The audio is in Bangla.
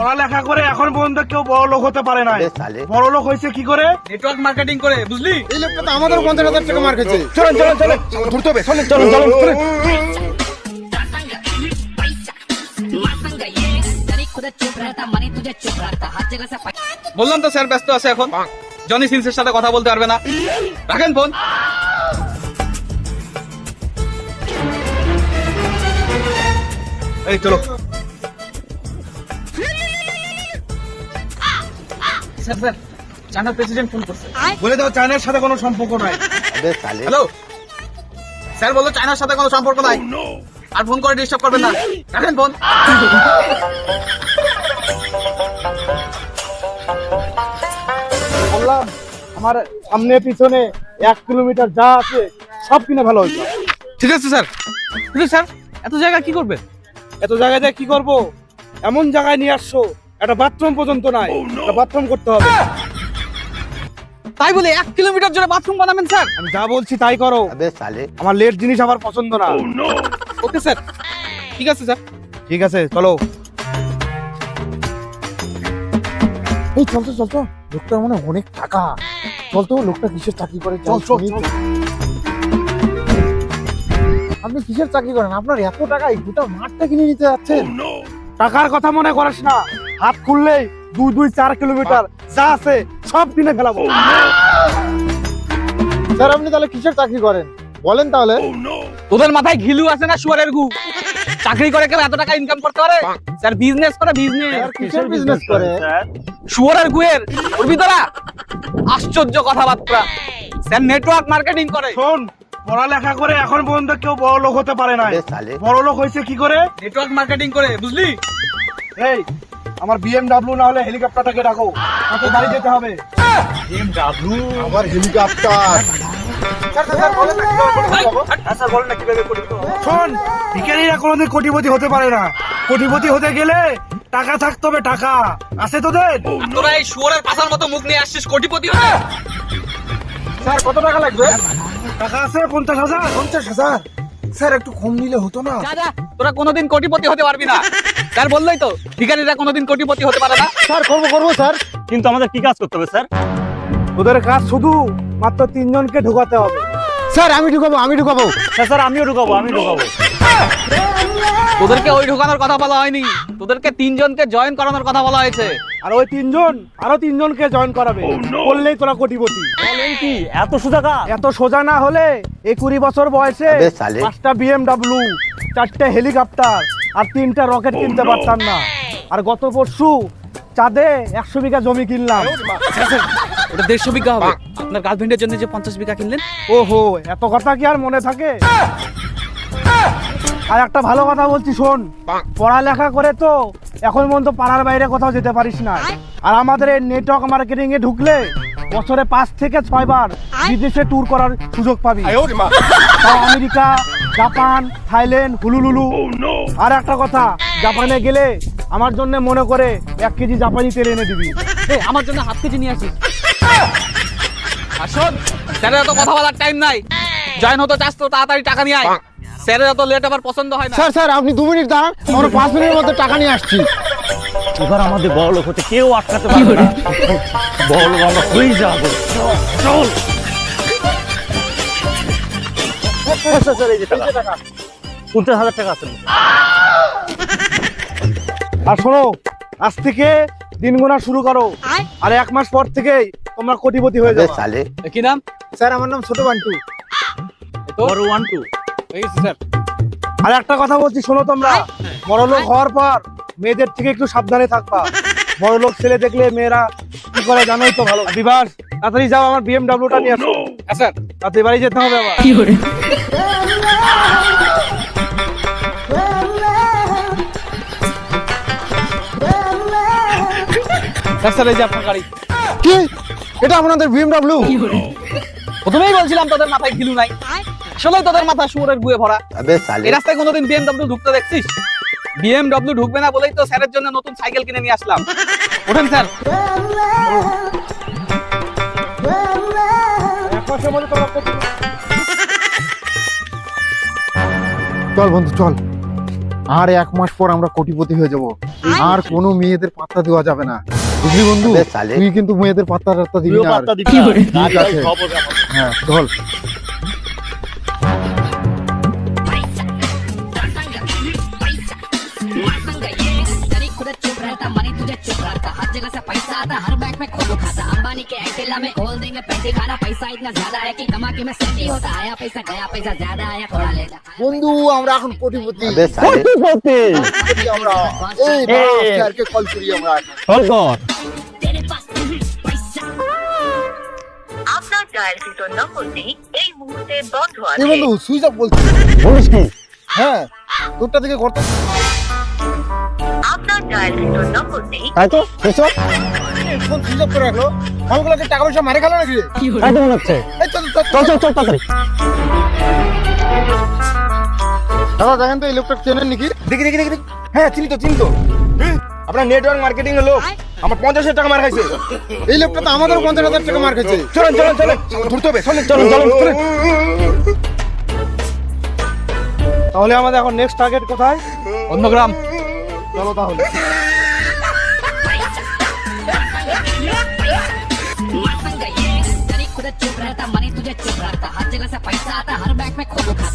পড়ালেখা করে এখন পর্যন্ত কেউ বড় লোক হতে পারে না বড় লোক হয়েছে কি করে? নেটওয়ার্ক মার্কেটিং করে বুঝলি? এই লোকটা তো আমাদের পঞ্চাশ হাজার টাকা মার খেয়েছে চলুন চলুন চলুন। ঘুরতে হবে চলুন বললাম তো স্যার ব্যস্ত আছে এখন। জনি সিনসের সাথে কথা বলতে পারবে না। রাখেন ফোন। এই চলো। স্যার স্যার চায়নার প্রেসিডেন্ট ফোন করছে। বলে দাও চায়নার সাথে কোনো সম্পর্ক নাই। হ্যালো? স্যার বলল চায়নার সাথে কোনো সম্পর্ক নাই। আর ফোন করে ডিস্টার্ব করবেন না। রাখেন ফোন বললাম আমার সামনে পিছনে এক কিলোমিটার যা আছে সব কিনে ভালো হয়েছে। ঠিক আছে স্যার। কিন্তু স্যার এত জায়গা কি করবে এত জায়গায় দিয়ে কি করব? এমন জায়গায় নিয়ে আসছো একটা বাথরুম পর্যন্ত নাই। বাথরুম করতে হবে। তাই বলে এক কিলোমিটার জন্য বাথরুম বানাবেন স্যার? আমি যা বলছি তাই করো। আমার লেট জিনিস আমার পছন্দ না। Okay sir. ঠিক আছে স্যার। ঠিক আছে চলো। এই চল তো চল তো। লোকটার মনে অনেক টাকা। চল তো লোকটা কিসের চাকরি করে? চল চল আপনি কিসের চাকরি করেন? আপনার এত টাকা এই গোটা মাঠটা কিনে নিতে যাচ্ছেন? টাকার কথা মনে করিস না। হাত খুললেই দুই দুই চার কিলোমিটার যা আছে সব কিনে ফেলাবো। স্যার আপনি তাহলে কিসের চাকরি করেন? বলেন তাহলে। তোদের মাথায় ঘিলু আছে না শুয়ারের গু চাকরি করে কেউ এত টাকা ইনকাম করতে পারে? স্যার বিজনেস করে বিজনেস কিসের বিজনেস করে? শুয়ারের গুয়ের। উঠবি তোরা? আশ্চর্য কথাবার্তা। স্যার নেটওয়ার্ক মার্কেটিং করে। শোন পড়ালেখা করে এখন পর্যন্ত কেউ বড় লোক হতে পারে না বড় লোক হয়েছে কি করে? নেটওয়ার্ক মার্কেটিং করে বুঝলি? এই আমার বিএমডাব্লিউ না হলে হেলিকপ্টারটাকে ডাকো। আমাকে বাড়ি যেতে হবে। আবার হেলিকপ্টার। শোন ভিখারিরা কোনোদিন কোটিপতি হতে পারে না। কোটিপতি হতে গেলে টাকা থাকতে হবে টাকা। আছে তোদের? তোরা এই শুয়ারের পাশার মতো মুখ নিয়ে আসছিস কোটিপতি হতে স্যার কত টাকা লাগবে? টাকা আছে পঞ্চাশ হাজার। পঞ্চাশ হাজার? স্যার একটু কম নিলে হতো না। তোরা কোনোদিন কোটিপতি হতে পারবি না। স্যার বললোই তো। ভিখারিরা কোনোদিন কোটিপতি হতে পারে না। স্যার করব করব স্যার। কিন্তু আমাদের কি কাজ করতে হবে স্যার? তোদের কাজ শুধু মাত্র তিনজনকে ঢোকাতে হবে। স্যার আমি ঢুকাবো আমি ঢুকাবো। স্যার স্যার আমিও ঢুকাবো আমি ঢুকাবো। তোদেরকে ওই ঢোকানোর কথা বলা হয়নি। তোদেরকে তিনজনকে জয়েন করানোর কথা বলা হয়েছে। আর ওই তিনজন আরও তিনজনকে জয়েন করাবে। বললেই তোরা কোটিপতি। বলেন কি এত সোজা কাজ? এত সোজা না হলে এই কুড়ি বছর বয়সে পাঁচটা বিএমডাব্লিউ চারটে হেলিকপ্টার আর তিনটা রকেট কিনতে পারতাম না। আর গত পরশু চাঁদে একশো বিঘা জমি কিনলাম। ওটা দেড়শো বিঘা হবে। আপনার গার্লফ্রেন্ডের জন্য যে পঞ্চাশ বিঘা কিনলেন? ওহো এত কথা কি আর মনে থাকে? আর একটা ভালো কথা বলছি শোন। পড়ালেখা করে তো এখন পর্যন্ত পাড়ার বাইরে কোথাও যেতে পারিস না। আর আমাদের এই নেটওয়ার্ক মার্কেটিং এ ঢুকলে বছরে পাঁচ থেকে ছয় বার বিদেশে ট্যুর করার সুযোগ পাবি। আমেরিকা জাপান থাইল্যান্ড হুলুলুলু। আর একটা কথা জাপানে গেলে আমার জন্য মনে করে এক কেজি জাপানি তেল এনে দিবি। আমার জন্য হাফ কেজি নিয়ে আসিস। আর শোন স্যারের এত কথা বলার টাইম নাই। জয়েন হতে চাস তো তাড়াতাড়ি টাকা নিয়ে আয়। স্যারের এত লেট আবার পছন্দ হয় না। স্যার স্যার আপনি দু মিনিট দাঁড়ান আমরা পাঁচ মিনিটের মধ্যে টাকা নিয়ে আসছি। এবার আমাদের বড় লোক হতে কেউ আটকাতে পারবে না। বড় লোক আমরা হয়ে যাব। চল। পঞ্চাশ হাজার টাকা আছে। আর শোনো আজ থেকে দিন গোনা শুরু করো। আর এক মাস পর থেকেই তোমরা কোটিপতি হয়ে যাবে কি নাম? স্যার আমার নাম ছোট বান্টু। বড় ওয়ান টু। স্যার। আর একটা কথা বলছি শোনো তোমরা। বড় লোক হওয়ার পর মেয়েদের থেকে একটু সাবধানে থাকবা। বড় লোক ছেলে দেখলে মেয়েরা কি করে জানোই তো ভালো। বিবাস তাড়াতাড়ি যাও আমার বিএমডাব্লিউটা নিয়ে আসো। হ্যাঁ, স্যার তাড়াতাড়ি বাড়ি যেতে হবে আবার। স্যার স্যার এই যে আপনার গাড়ি। কি? এটা আপনাদের বিএমডব্লিউ প্রথমেই বলছিলাম তোদের মাথায় নাই। আসলে তোদের মাথা শুয়োরের গুয়ে ভরা। এই রাস্তায় কোনোদিন বিএমডব্লিউ ঢুকতে দেখছিস? বিএমডব্লিউ ঢুকবে না বলেই তো স্যারের জন্য নতুন সাইকেল কিনে নিয়ে আসলাম। ওঠেন স্যার। চল বন্ধু চল। আর এক মাস পর আমরা কোটিপতি হয়ে যাব। আর কোনো মেয়েদের পাত্তা দেওয়া যাবে না। বুঝলি বন্ধু? তুই কিন্তু মেয়েদের পাত্তা টাত্তা দিবি না। ঠিক আছে। হ্যাঁ চল से पैसा आता हर बैंक में खोलू खाता अंबानी के ऐटेला में खोल देंगे पैसे खाना पैसा इतना ज्यादा है कि कमा के मैं सेटी होता आया पैसा गया पैसा ज्यादा आया थोड़ा लेता বন্ধু আমরা এখন কোটিপতি কোটিপতি। কোটিপতি আমরা এই এ। স্যারকে কল করি আমরা এখন। চল কর। तेरे पास पैसा আপনার ডায়ালকৃত নম্বরটি এই মুহূর্তে বন্ধ এই আছে বন্ধু সুইচ অফ বলছি বলিস কি? হ্যাঁ তোরটা থেকে করতে আপনার ডায়ালকৃত নম্বরটি তাই তো? এসব ফোন সুইচ করে রাখল। ফলগুলোকে টাকা পয়সা মারে খেলো নাকি? তাই তো মনে হচ্ছে। চল চল চল চল। চল তাড়াতাড়ি। দাদা দেখেন তো এই লোকটা চেনেন নাকি? দেখি দেখি দেখি দেখি। হ্যাঁ চিনি তো চিনি তো। আপনার নেটওয়ার্ক মার্কেটিং এর লোক। আমার পঞ্চাশ হাজার টাকা মার খাইছে। এই লোকটা তো আমাদের পঞ্চাশ হাজার টাকা মার খেয়েছে চলেন চলেন চলেন। ধরতে হবে। চলেন চলেন চলেন চলেন। তাহলে আমাদের এখন নেক্সট টার্গেট কোথায়? অন্য গ্রাম চলো তাহলে मासूंगा ये तरी खुद चुप रहता मनी तुझे चुप रहता हर जगह से पैसा आता हर बैंक में खोलू खाता